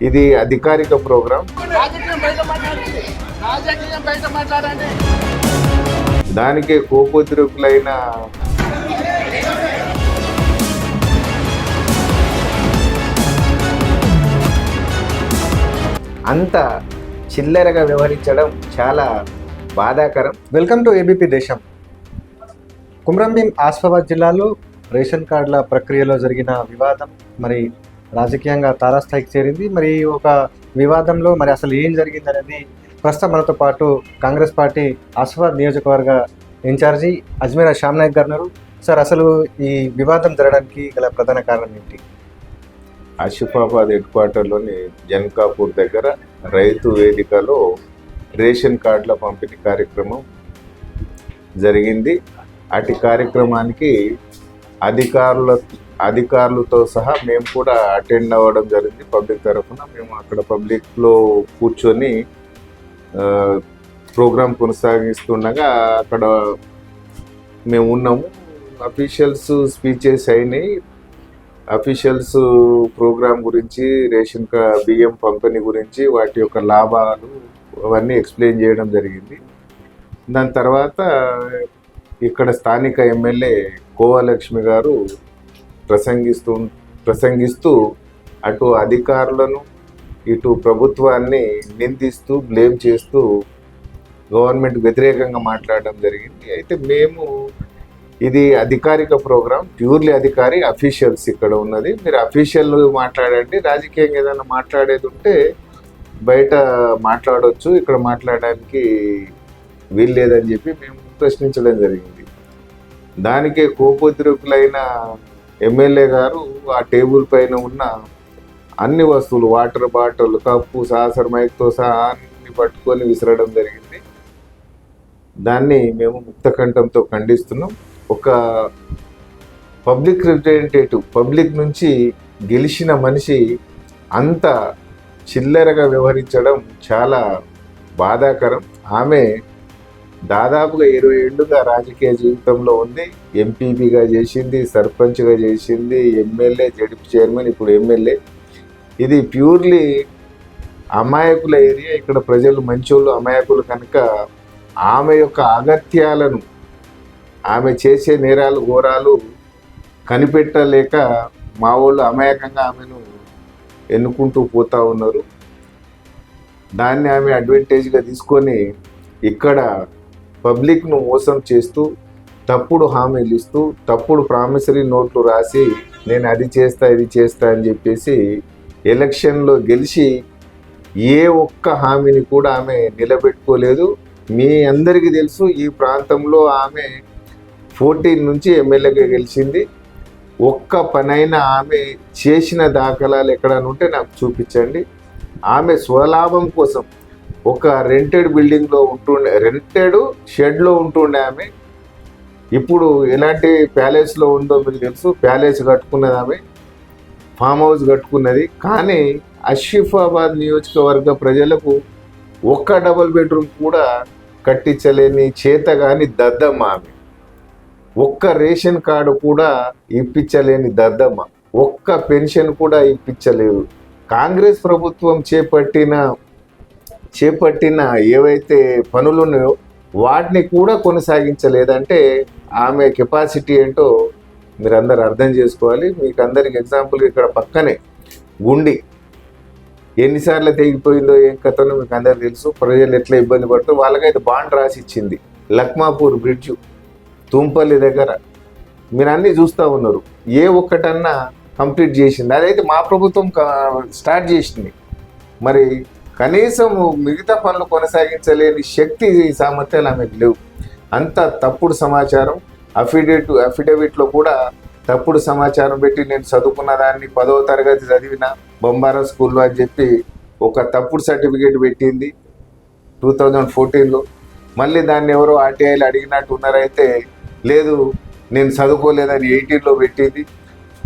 ఇది అధికారిక ప్రోగ్రాం రాజకీయం బయట మాట్లాడండి. రాజకీయం బయట మాట్లాడండి. దానికే కోపోద్రికులైన అంత చిల్లరగా వ్యవహరించడం చాలా బాధాకరం. వెల్కమ్ టు ఏబీపీ దేశం. కుమ్రంభీం ఆసిఫాబాద్ జిల్లాలో రేషన్ కార్డుల ప్రక్రియలో జరిగిన వివాదం మరి రాజకీయంగా తారాస్థాయికి చేరింది. మరి ఒక వివాదంలో మరి అసలు ఏం జరిగింది అనేది ప్రస్తుతం మనతో పాటు కాంగ్రెస్ పార్టీ అస్వాద్ నియోజకవర్గ ఇన్ఛార్జి అజ్మీర్ శ్యామ్ నాయక్ గారు సార్ అసలు ఈ వివాదం జరగడానికి గల ప్రధాన కారణం ఏంటి? ఆసిఫాబాద్ హెడ్ క్వార్టర్లోని జన్కాపూర్ దగ్గర రైతు వేదికలో రేషన్ కార్డుల పంపిణీ కార్యక్రమం జరిగింది. అటు కార్యక్రమానికి అధికారుల అధికారులతో సహా మేము కూడా అటెండ్ అవ్వడం జరిగింది. పబ్లిక్ తరఫున మేము అక్కడ పబ్లిక్లో కూర్చొని ప్రోగ్రాం కొనసాగిస్తుండగా అక్కడ మేము ఉన్నాము. అఫీషియల్స్ స్పీచెస్ అయినాయి. అఫీషియల్స్ ప్రోగ్రాం గురించి రేషన్ కార్ బియ్యం పంపిణీ గురించి వాటి యొక్క లాభాలు అవన్నీ ఎక్స్ప్లెయిన్ చేయడం జరిగింది. దాని తర్వాత ఇక్కడ స్థానిక ఎమ్మెల్యే కోవలక్ష్మి గారు ప్రసంగిస్తూ ప్రసంగిస్తూ అటు అధికారులను ఇటు ప్రభుత్వాన్ని నిందిస్తూ బ్లేమ్ చేస్తూ గవర్నమెంట్ వ్యతిరేకంగా మాట్లాడడం జరిగింది. అయితే మేము ఇది అధికారిక ప్రోగ్రామ్ ప్యూర్లీ అధికారి అఫీషియల్స్ ఇక్కడ ఉన్నది. మీరు అఫీషియల్ మాట్లాడండి రాజకీయంగా ఏదైనా మాట్లాడేది ఉంటే బయట మాట్లాడవచ్చు ఇక్కడ మాట్లాడడానికి వీల్లేదని చెప్పి మేము ప్రశ్నించడం జరిగింది. దానికే కోపోద్రికులైన ఎమ్మెల్యే గారు ఆ టేబుల్ పైన ఉన్న అన్ని వస్తువులు వాటర్ బాటిల్ కప్పు సాసర్ మైక్తో సహా అన్ని పట్టుకొని విసరడం జరిగింది. దాన్ని మేము ముక్తకంఠంతో ఖండిస్తున్నాం. ఒక పబ్లిక్ రిప్రజెంటేటివ్ పబ్లిక్ నుంచి గెలిచిన మనిషి అంత చిల్లరగా వ్యవహరించడం చాలా బాధాకరం. ఆమె దాదాపుగా ఇరవై ఏళ్ళుగా రాజకీయ జీవితంలో ఉంది. ఎంపీపీగా చేసింది సర్పంచ్గా చేసింది ఎమ్మెల్యే జడిపి చైర్మన్ ఇప్పుడు ఎమ్మెల్యే ఇది ప్యూర్లీ అమాయకుల ఏరియా. ఇక్కడ ప్రజలు మంచోళ్ళు అమాయకులు కనుక ఆమె యొక్క అగత్యాలను ఆమె చేసే నేరాలు ఘోరాలు కనిపెట్టలేక మా వాళ్ళు అమాయకంగా ఆమెను ఎన్నుకుంటూ పోతా ఉన్నారు. దాన్ని ఆమె అడ్వాంటేజ్గా తీసుకొని ఇక్కడ పబ్లిక్ను మోసం చేస్తూ తప్పుడు హామీలు ఇస్తూ తప్పుడు ప్రామిసరీ నోట్లు రాసి నేను అది చేస్తా ఇది చేస్తా అని చెప్పేసి ఎలక్షన్లో గెలిచి ఏ ఒక్క హామీని కూడా ఆమె నిలబెట్టుకోలేదు. మీ అందరికీ తెలుసు ఈ ప్రాంతంలో ఆమె ఫోర్టీన్ నుంచి ఎమ్మెల్యేగా గెలిచింది. ఒక్క పనైనా ఆమె చేసిన దాఖలాలు ఎక్కడనుంటే నాకు చూపించండి. ఆమె స్వలాభం కోసం ఒక రెంటెడ్ బిల్డింగ్లో ఉంటుండే రెంటెడ్ షెడ్లో ఉంటుండే ఆమె. ఇప్పుడు ఎలాంటి ప్యాలెస్లో ఉందో మీకు తెలుసు ప్యాలెస్ కట్టుకున్నది ఆమె ఫామ్ హౌస్ కట్టుకున్నది. కానీ అషిఫాబాద్ నియోజకవర్గ ప్రజలకు ఒక్క డబుల్ బెడ్రూమ్ కూడా కట్టించలేని చేత కానీ దద్దమ్మ ఆమె. ఒక్క రేషన్ కార్డు కూడా ఇప్పించలేని దద్దమ్మ. ఒక్క పెన్షన్ కూడా ఇప్పించలేదు కాంగ్రెస్ ప్రభుత్వం చేపట్టిన చేపట్టిన ఏవైతే పనులు ఉన్నాయో వాటిని కూడా కొనసాగించలేదంటే ఆమె కెపాసిటీ ఏంటో మీరు అందరు అర్థం చేసుకోవాలి. మీకు అందరికి ఎగ్జాంపుల్ ఇక్కడ పక్కనే గుండి. ఎన్నిసార్లు తెగిపోయిందో ఏం కథనో మీకు అందరికి తెలుసు. ప్రజలు ఎట్లా ఇబ్బంది పడుతూ వాళ్ళకైతే బాండ్ రాసి ఇచ్చింది లక్మాపూర్ బ్రిడ్జ్ తుంపల్లి దగ్గర. మీరు అన్నీ చూస్తూ ఉన్నారు. ఏ ఒక్కటన్నా కంప్లీట్ చేసింది. అదైతే మా ప్రభుత్వం క- స్టార్ట్ చేసింది. మరి కనీసం మిగతా పనులు కొనసాగించలేని శక్తి సామర్థ్యాలు ఆమెకు లేవు. అంత తప్పుడు సమాచారం అఫిడేట్ అఫిడవిట్లో కూడా తప్పుడు సమాచారం పెట్టి నేను చదువుకున్న దాన్ని పదవ తరగతి చదివిన బొంబారా స్కూల్లో అని చెప్పి ఒక తప్పుడు సర్టిఫికేట్ పెట్టింది టూ థౌజండ్ ఫోర్టీన్లో. మళ్ళీ దాన్ని ఎవరో ఆర్టీఐలు అడిగినట్టు ఉన్నారైతే లేదు నేను చదువుకోలేదని ఎయిటీన్లో పెట్టింది.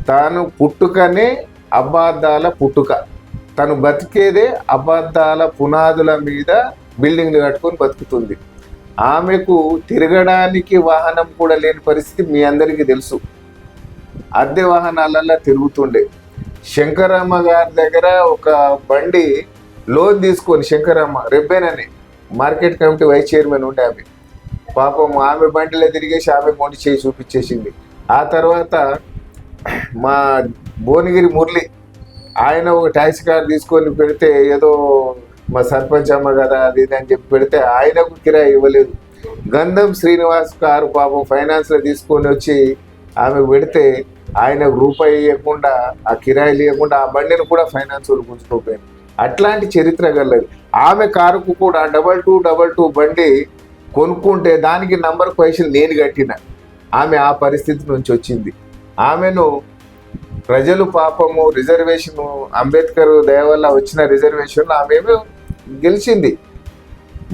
తాను పుట్టుకనే అబద్ధాల పుట్టుక. తను బతికేదే అబద్ధాల పునాదుల మీద బిల్డింగ్లు కట్టుకొని బతుకుతుంది. ఆమెకు తిరగడానికి వాహనం కూడా లేని పరిస్థితి మీ అందరికీ తెలుసు. అద్దె వాహనాలల్లో తిరుగుతుండే. శంకరమ్మ గారి దగ్గర ఒక బండి లోన్ తీసుకొని శంకరమ్మ రెబ్బేనని మార్కెట్ కమిటీ వైస్ చైర్మన్ ఉండే ఆమె. పాపం ఆమె బండిలో తిరిగేసి ఆమె మొండి చేసి చూపించేసింది. ఆ తర్వాత మా భువనగిరి మురళి ఆయన ఒక ట్యాక్సీ కార్ తీసుకొని పెడితే ఏదో మా సర్పంచ్ అమ్మ కదా అది ఇది అని చెప్పి పెడితే ఆయనకు కిరాయి ఇవ్వలేదు. గంధం శ్రీనివాస్ కారు పాపం ఫైనాన్స్లో తీసుకొని వచ్చి ఆమె పెడితే ఆయనకు రూపాయి ఇవ్వకుండా ఆ కిరాయిలు ఇవ్వకుండా ఆ బండిని కూడా ఫైనాన్స్ వాళ్ళు గుంజుకోపోయింది అట్లాంటి చరిత్ర గలది. ఆమె కారుకు కూడా డబల్ టూ డబల్ టూ బండి కొనుక్కుంటే దానికి నంబర్ పైసలు నేను కట్టిన. ఆమె ఆ పరిస్థితి నుంచి వచ్చింది. ఆమెను ప్రజలు పాపము రిజర్వేషన్ అంబేద్కర్ దయ వల్ల వచ్చిన రిజర్వేషన్ ఆమె గెలిచింది.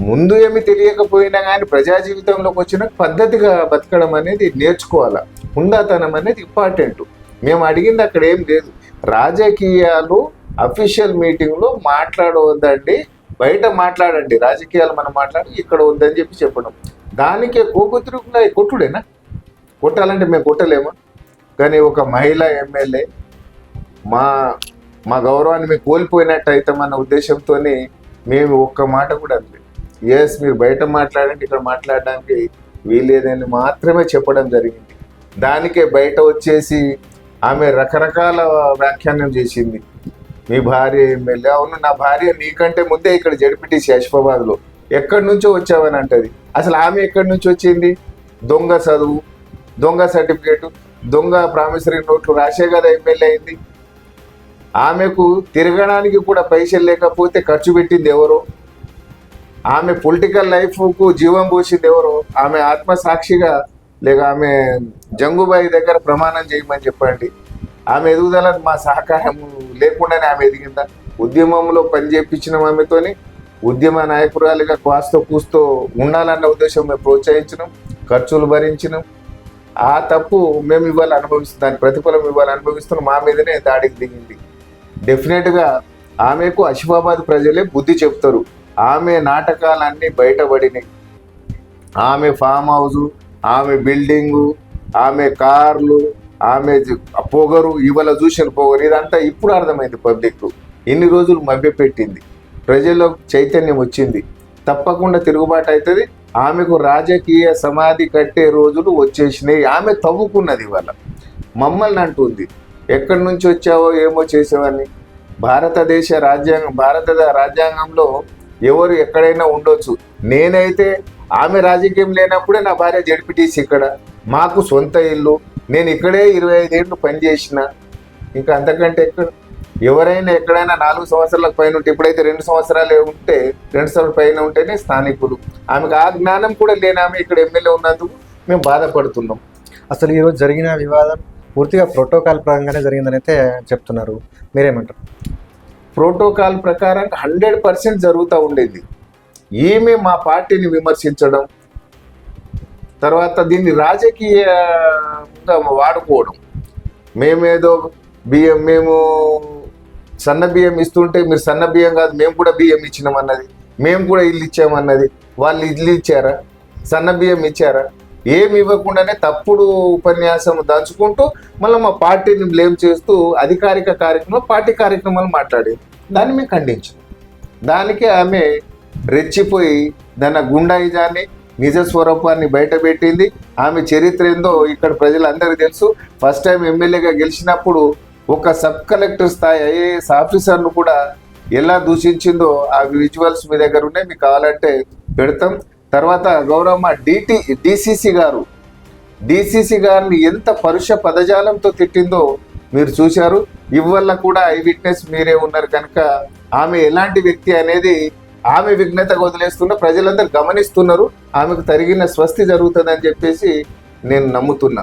ముందు ఏమి తెలియకపోయినా కానీ ప్రజా జీవితంలోకి వచ్చిన పద్ధతిగా బతకడం అనేది నేర్చుకోవాలి. హుందాతనం అనేది ఇంపార్టెంట్. మేము అడిగింది అక్కడ ఏం లేదు. రాజకీయాలు అఫీషియల్ మీటింగ్లో మాట్లాడవద్దండి బయట మాట్లాడండి. రాజకీయాలు మనం మాట్లాడి ఇక్కడ ఉందని చెప్పి చెప్పడం. దానికే కోకుతురుకున్న కొట్టుడేనా? కొట్టాలంటే మేము కొట్టలేమా? కానీ ఒక మహిళా ఎమ్మెల్యే మా మా గౌరవాన్ని మేము కోల్పోయినట్టు అవుతామన్న ఉద్దేశంతో మేము ఒక్క మాట కూడా అనలేదు. ఎస్ మీరు బయట మాట్లాడండి ఇక్కడ మాట్లాడడానికి వీలేదని మాత్రమే చెప్పడం జరిగింది. దానికే బయట వచ్చేసి ఆమె రకరకాల వ్యాఖ్యానం చేసింది. మీ భార్య ఎమ్మెల్యే అవును నా భార్య నీకంటే ముందే ఇక్కడ జడిపిటీసీ అష్ఫాబాద్లో ఎక్కడి నుంచో వచ్చావని అంటది. అసలు ఆమె ఎక్కడి నుంచి వచ్చింది? దొంగ చదువు దొంగ సర్టిఫికేటు దొంగ ప్రామిసరీ నోట్లు రాసే కదా ఎమ్మెల్యే అయింది. ఆమెకు తిరగడానికి కూడా పైసలు లేకపోతే ఖర్చు పెట్టింది ఎవరో? ఆమె పొలిటికల్ లైఫ్కు జీవం పోసింది ఎవరో? ఆమె ఆత్మసాక్షిగా లేక ఆమె జంగుబాయి దగ్గర ప్రమాణం చేయమని చెప్పండి. ఆమె ఎదుగుదల మా సహకారం లేకుండానే ఆమె ఎదిగిందా? ఉద్యమంలో పనిచేపించిన ఆమెతోని ఉద్యమ నాయకురాలిగా కాస్తో కూస్తో ఉండాలన్న ఉద్దేశం మేము ప్రోత్సహించినాం. ఖర్చులు భరించినాం. ఆ తప్పు మేము ఇవాళ అనుభవిస్తున్నాం దాని ప్రతిఫలం ఇవాళ అనుభవిస్తున్నాం మా మీదనే దాడికి దిగింది. డెఫినెట్గా ఆమెకు అషిఫాబాద్ ప్రజలే బుద్ధి చెప్తారు. ఆమె నాటకాలన్నీ బయటపడినాయి. ఆమె ఫామ్ హౌస్ ఆమె బిల్డింగు ఆమె కార్లు ఆమె పొగరు ఇవాళ చూసిన పొగరు ఇదంతా ఇప్పుడు అర్థమైంది పబ్లిక్ ఇన్ని రోజులు మభ్యపెట్టింది. ప్రజల్లో చైతన్యం వచ్చింది. తప్పకుండా తిరుగుబాటు అవుతుంది. ఆమెకు రాజకీయ సమాధి కట్టే రోజులు వచ్చేసినాయి. ఆమె తవ్వుకున్నది ఇవాళ. మమ్మల్ని అంటుంది. ఎక్కడి నుంచి వచ్చావో ఏమో చేసేవని భారతదేశ రాజ్యాంగం భారత రాజ్యాంగంలో ఎవరు ఎక్కడైనా ఉండొచ్చు. నేనైతే ఆమె రాజకీయం లేనప్పుడే నా భార్య జడిపిటీసి ఇక్కడ. మాకు సొంత ఇల్లు. నేను ఇక్కడే ఇరవై ఐదేళ్ళు పనిచేసిన. ఇంకా అంతకంటే ఎక్కడ? ఎవరైనా ఎక్కడైనా నాలుగు సంవత్సరాలకు పైన ఉంటే ఇప్పుడైతే రెండు సంవత్సరాలు ఉంటే రెండు సంవత్సరాల పైన ఉంటేనే స్థానికులు. ఆమెకు ఆ జ్ఞానం కూడా లేని ఆమె ఇక్కడ ఎమ్మెల్యే ఉన్నందుకు మేము బాధపడుతున్నాం. అసలు ఈరోజు జరిగిన వివాదం పూర్తిగా ప్రోటోకాల్ పరంగానే జరిగిందని అయితే చెప్తున్నారు. మీరేమంటారు? ప్రోటోకాల్ ప్రకారం హండ్రెడ్ పర్సెంట్ జరుగుతూ ఉండేది. ఈమె మా పార్టీని విమర్శించడం తర్వాత దీన్ని రాజకీయంగా వాడుకోవడం. మేమేదో బియ్యం మేము సన్న బియ్యం ఇస్తుంటే మీరు సన్న బియ్యం కాదు మేము కూడా బియ్యం ఇచ్చినామన్నది మేము కూడా ఇల్లు ఇచ్చామన్నది వాళ్ళు ఇల్లు ఇచ్చారా? సన్న బియ్యం ఇచ్చారా? ఏమి ఇవ్వకుండానే తప్పుడు ఉపన్యాసం దంచుకుంటూ మళ్ళీ మా పార్టీని బ్లేమ్ చేస్తూ అధికారిక కార్యక్రమంలో పార్టీ కార్యక్రమాలు మాట్లాడేది దాన్ని మేము ఖండించాం. దానికి ఆమె రెచ్చిపోయి తన గుండాయిజాన్ని నిజ స్వరూపాన్ని బయటపెట్టింది. ఆమె చరిత్ర ఏందో ఇక్కడ ప్రజలందరికీ తెలుసు. ఫస్ట్ టైం ఎమ్మెల్యేగా గెలిచినప్పుడు ఒక సబ్ కలెక్టర్ స్థాయి ఐఏఎస్ ఆఫీసర్ను కూడా ఎలా దూషించిందో ఆ విజువల్స్ మీ దగ్గర ఉన్నాయి. మీకు కావాలంటే పెడతాం. తర్వాత గౌరమ్మ డిటి డిసిసి గారు డిసిసి గారిని ఎంత పరుష పదజాలంతో తిట్టిందో మీరు చూశారు. ఇవల్ల కూడా ఐ విట్నెస్ మీరే ఉన్నారు కనుక ఆమె ఎలాంటి వ్యక్తి అనేది ఆమె విఘ్నతగా వదిలేస్తున్న ప్రజలందరూ గమనిస్తున్నారు. ఆమెకు తరిగిన స్వస్తి జరుగుతుందని చెప్పేసి నేను నమ్ముతున్నా.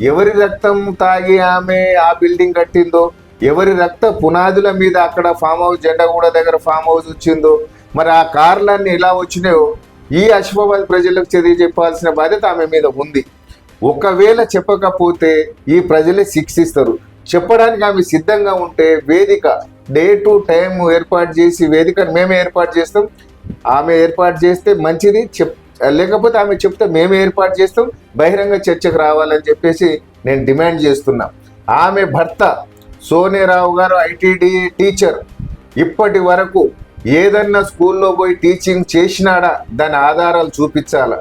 ఎవరి రక్తం తాగి ఆమె ఆ బిల్డింగ్ కట్టిందో ఎవరి రక్త పునాదుల మీద అక్కడ ఫామ్ హౌస్ జెండగూడ దగ్గర ఫామ్ హౌస్ వచ్చిందో మరి ఆ కార్లన్నీ ఎలా వచ్చినాయో ఈ అశ్వాబాద్ ప్రజలకు చదివి చెప్పాల్సిన బాధ్యత ఆమె మీద ఉంది. ఒకవేళ చెప్పకపోతే ఈ ప్రజలే శిక్షిస్తారు. చెప్పడానికి ఆమె సిద్ధంగా ఉంటే వేదిక డే టు టైం ఏర్పాటు చేసి వేదికను మేమే ఏర్పాటు చేస్తాం. ఆమె ఏర్పాటు చేస్తే మంచిది చెప్ లేకపోతే ఆమె చెప్తే మేమే ఏర్పాటు చేస్తాం బహిరంగ చర్చకు రావాలని చెప్పేసి నేను డిమాండ్ చేస్తున్నా. ఆమె భర్త సోనేరావు గారు ఐటీడీ టీచర్. ఇప్పటి వరకు ఏదన్నా స్కూల్లో పోయి టీచింగ్ చేసినాడా దాని ఆధారాలు చూపించాలా.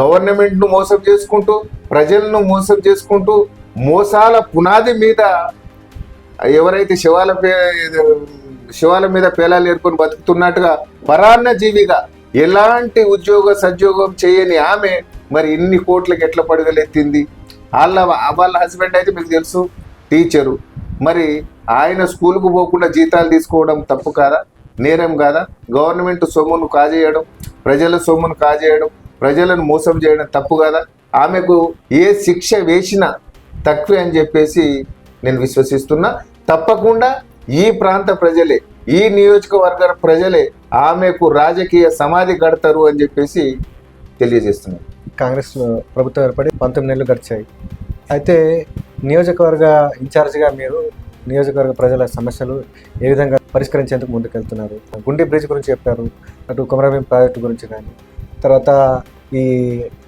గవర్నమెంట్ను మోసం చేసుకుంటూ ప్రజలను మోసం చేసుకుంటూ మోసాల పునాది మీద ఎవరైతే శివాల పే శివాల మీద పేలాలు ఏర్కొని బతుకుతున్నట్టుగా పరాన్న జీవిగా ఎలాంటి ఉద్యోగ సద్యోగం చేయని ఆమె మరి ఇన్ని కోట్లకి ఎట్లా పడగలెత్తింది వాళ్ళ వాళ్ళ హస్బెండ్ అయితే మీకు తెలుసు టీచరు మరి ఆయన స్కూల్కు పోకుండా జీతాలు తీసుకోవడం తప్పు కాదా? నేరం కాదా? గవర్నమెంట్ సొమ్మును కాజేయడం ప్రజల సొమ్మును కాజేయడం ప్రజలను మోసం చేయడం తప్పు కాదా? ఆమెకు ఏ శిక్ష వేసినా తక్కువే అని చెప్పేసి నేను విశ్వసిస్తున్నా. తప్పకుండా ఈ ప్రాంత ప్రజలే ఈ నియోజకవర్గ ప్రజలే ఆమెకు రాజకీయ సమాధి కడతారు అని చెప్పేసి తెలియజేస్తున్నాను కాంగ్రెస్ ప్రభుత్వం ఏర్పడి పంతొమ్మిది నెలలు గడిచాయి. అయితే నియోజకవర్గ ఇన్ఛార్జిగా మీరు నియోజకవర్గ ప్రజల సమస్యలు ఏ విధంగా పరిష్కరించేందుకు ముందుకెళ్తున్నారు? గుండె బ్రిడ్జ్ గురించి చెప్పారు అటు కొమరభీం ప్రాజెక్టు గురించి కానీ తర్వాత ఈ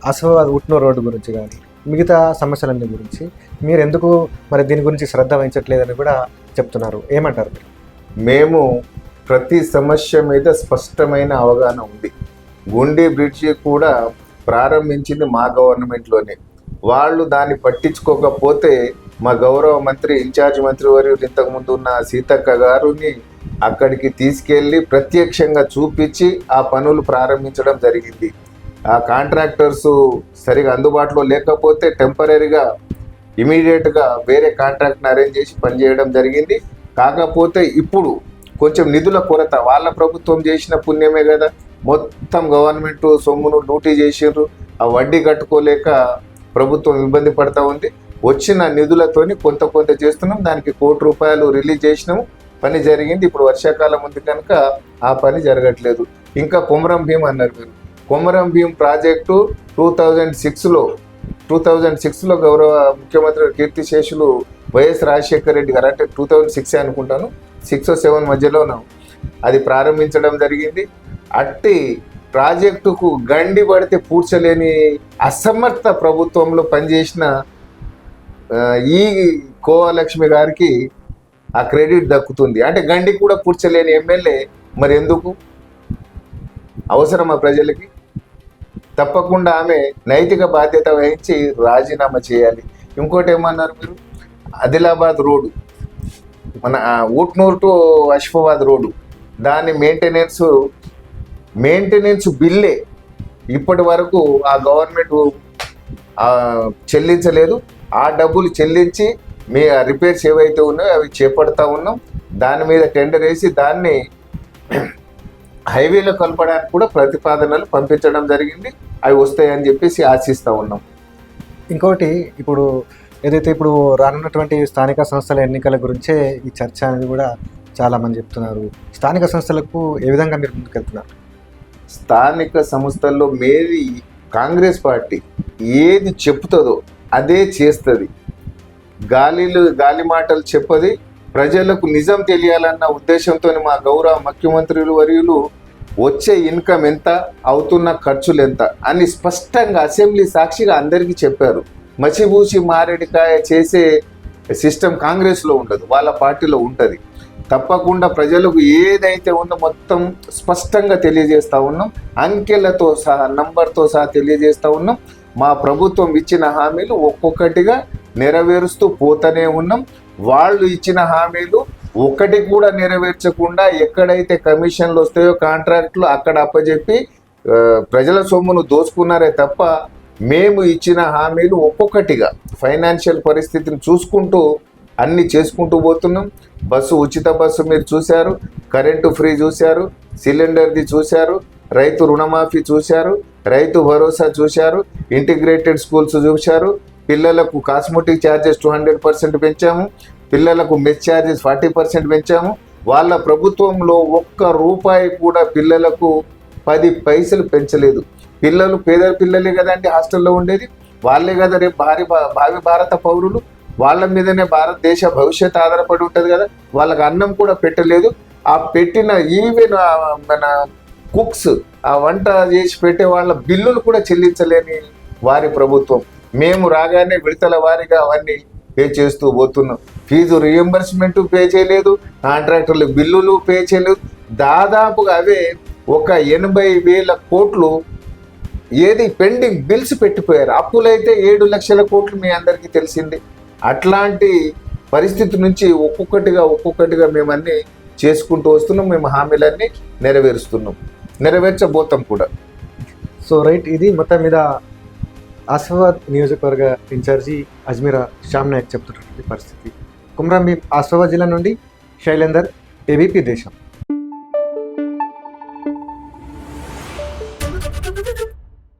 అసఫాబాద్ ఉట్నూర్ రోడ్డు గురించి కానీ మిగతా సమస్యలన్నీ గురించి మీరు ఎందుకు మరి దీని గురించి శ్రద్ధ వహించట్లేదని కూడా చెప్తున్నారు. ఏమంటారు మీరు? మేము ప్రతి సమస్య మీద స్పష్టమైన అవగాహన ఉంది. గుండె బ్రిడ్జి కూడా ప్రారంభించింది మా గవర్నమెంట్లోనే. వాళ్ళు దాన్ని పట్టించుకోకపోతే మా గౌరవ మంత్రి ఇన్ఛార్జ్ మంత్రి వారు ఇంతకుముందు ఉన్న సీతక్క గారుని అక్కడికి తీసుకెళ్ళి ప్రత్యక్షంగా చూపించి ఆ పనులు ప్రారంభించడం జరిగింది. ఆ కాంట్రాక్టర్స్ సరిగా అందుబాటులో లేకపోతే టెంపరీగా ఇమీడియట్గా వేరే కాంట్రాక్ట్ని అరేంజ్ చేసి పనిచేయడం జరిగింది. కాకపోతే ఇప్పుడు కొంచెం నిధుల కొరత. వాళ్ళ ప్రభుత్వం చేసిన పుణ్యమే కదా. మొత్తం గవర్నమెంట్ సొమ్మును లూటీ చేసిండ్రు. ఆ వడ్డీ కట్టుకోలేక ప్రభుత్వం ఇబ్బంది పడతా ఉంది. వచ్చిన నిధులతోని కొంత కొంత చేస్తున్నాం. దానికి కోటి రూపాయలు రిలీజ్ చేసినాము. పని జరిగింది. ఇప్పుడు వర్షాకాలం ఉంది కనుక ఆ పని జరగట్లేదు. ఇంకా కుమరం భీం అన్నారు మీరు. Komaram Bheem project two thousand సిక్స్లో టూ థౌజండ్ సిక్స్లో గౌరవ ముఖ్యమంత్రి కీర్తిశేషులు వైఎస్ రాజశేఖర రెడ్డి గారు అంటే టూ థౌజండ్ సిక్స్ అనుకుంటాను. సిక్స్ సెవెన్ మధ్యలోనూ అది ప్రారంభించడం జరిగింది. అట్టి ప్రాజెక్టుకు గండి పడితే పూడ్చలేని అసమర్థ ప్రభుత్వంలో పనిచేసిన ఈ కోవలక్ష్మి గారికి ఆ క్రెడిట్ దక్కుతుంది. అంటే గండి కూడా పూడ్చలేని ఎమ్మెల్యే మరి ఎందుకు? అవసరమా ప్రజలకి? తప్పకుండా ఆమె నైతిక బాధ్యత వహించి రాజీనామా చేయాలి. ఇంకోటి ఏమన్నారు మీరు? ఆదిలాబాద్ రోడ్డు. మన ఊట్నూరు టు అషిఫాబాద్ రోడ్డు. దాని మెయింటెనెన్స్ మెయింటెనెన్స్ బిల్లే ఇప్పటి వరకు ఆ గవర్నమెంట్ చెల్లించలేదు. ఆ డబ్బులు చెల్లించి మీ రిపేర్స్ ఏవైతే ఉన్నాయో అవి చేపడతా ఉన్నాం. దాని మీద టెండర్ వేసి దాన్ని హైవేలో కలపడానికి కూడా ప్రతిపాదనలు పంపించడం జరిగింది. అవి వస్తాయని చెప్పేసి ఆశిస్తూ ఉన్నాం. ఇంకోటి ఇప్పుడు ఏదైతే ఇప్పుడు రానున్నటువంటి స్థానిక సంస్థల ఎన్నికల గురించే ఈ చర్చ అనేది కూడా చాలా మంది చెప్తున్నారు. స్థానిక సంస్థలకు ఏ విధంగా మీరు ముందుకెళ్తున్నారు? స్థానిక సంస్థల్లో మేది కాంగ్రెస్ పార్టీ ఏది చెప్తుందో అదే చేస్తుంది. గాలిలు గాలి మాటలు చెప్పది. ప్రజలకు నిజం తెలియాలన్న ఉద్దేశంతో మా గౌరవ ముఖ్యమంత్రులు వర్యులు వచ్చే ఇన్కమ్ ఎంత అవుతున్న ఖర్చులు ఎంత అని స్పష్టంగా అసెంబ్లీ సాక్షిగా అందరికీ చెప్పారు. మసిబూసి మారేడికాయ చేసే సిస్టమ్ కాంగ్రెస్లో ఉండదు వాళ్ళ పార్టీలో ఉంటుంది. తప్పకుండా ప్రజలకు ఏదైతే ఉందో మొత్తం స్పష్టంగా తెలియజేస్తూ ఉన్నాం. అంకెలతో సహా నంబర్తో సహా తెలియజేస్తూ ఉన్నాం. మా ప్రభుత్వం ఇచ్చిన హామీలు ఒక్కొక్కటిగా నెరవేరుస్తూ పోతూనే ఉన్నాం. వాళ్ళు ఇచ్చిన హామీలు ఒకటి కూడా నెరవేర్చకుండా ఎక్కడైతే కమిషన్లు వస్తాయో కాంట్రాక్ట్లు అక్కడ అప్పచెప్పి ప్రజల సొమ్మును దోచుకున్నారే తప్ప మేము ఇచ్చిన హామీలు ఒక్కొక్కటిగా ఫైనాన్షియల్ పరిస్థితిని చూసుకుంటూ అన్ని చేసుకుంటూ పోతున్నాం. బస్సు ఉచిత బస్సు మీరు చూశారు కరెంటు ఫ్రీ చూశారు సిలిండర్ది చూశారు రైతు రుణమాఫీ చూశారు రైతు భరోసా చూశారు ఇంటిగ్రేటెడ్ స్కూల్స్ చూశారు పిల్లలకు cosmetic charges two hundred percent పెంచాము పిల్లలకు మెస్ ఛార్జెస్ ఫార్టీ పర్సెంట్ పెంచాము. వాళ్ళ ప్రభుత్వంలో ఒక్క రూపాయి కూడా పిల్లలకు పది పైసలు పెంచలేదు. పిల్లలు పేద పిల్లలే కదండి హాస్టల్లో ఉండేది. వాళ్ళే కదా రేపు భారీ భావి భారత పౌరులు. వాళ్ళ మీదనే భారతదేశ భవిష్యత్ ఆధారపడి ఉంటుంది కదా. వాళ్ళకి అన్నం కూడా పెట్టలేదు. ఆ పెట్టిన ఈవెన్ మన కుక్స్ ఆ వంట చేసి పెట్టే వాళ్ళ బిల్లులు కూడా చెల్లించలేని వారి ప్రభుత్వం. మేము రాగానే విడతల వారిగా అవన్నీ పే చేస్తూ పోతున్నాం. ఫీజు రియంబర్స్మెంట్ పే చేయలేదు. కాంట్రాక్టర్లు బిల్లులు పే చేయలేదు. దాదాపుగా అవే ఒక ఎనభై వేల కోట్లు ఏది పెండింగ్ బిల్స్ పెట్టిపోయారు. అప్పులైతే ఏడు లక్షల కోట్లు మీ అందరికీ తెలిసింది. అట్లాంటి పరిస్థితి నుంచి ఒక్కొక్కటిగా ఒక్కొక్కటిగా మేమన్నీ చేసుకుంటూ వస్తున్నాం. మేము హామీలన్నీ నెరవేరుస్తున్నాం. నెరవేర్చబోతాం కూడా. సో రైట్ ఇది మొత్తం మీద ఆసిఫాబాద్ నియోజకవర్గ ఇన్ఛార్జి అజ్మీరా శ్యామ్ నాయక్ చెప్తున్నటువంటి పరిస్థితి. కుమ్రం మీ ఆసిఫాబాద్ జిల్లా నుండి శైలేందర్ ఏబీపీ దేశం.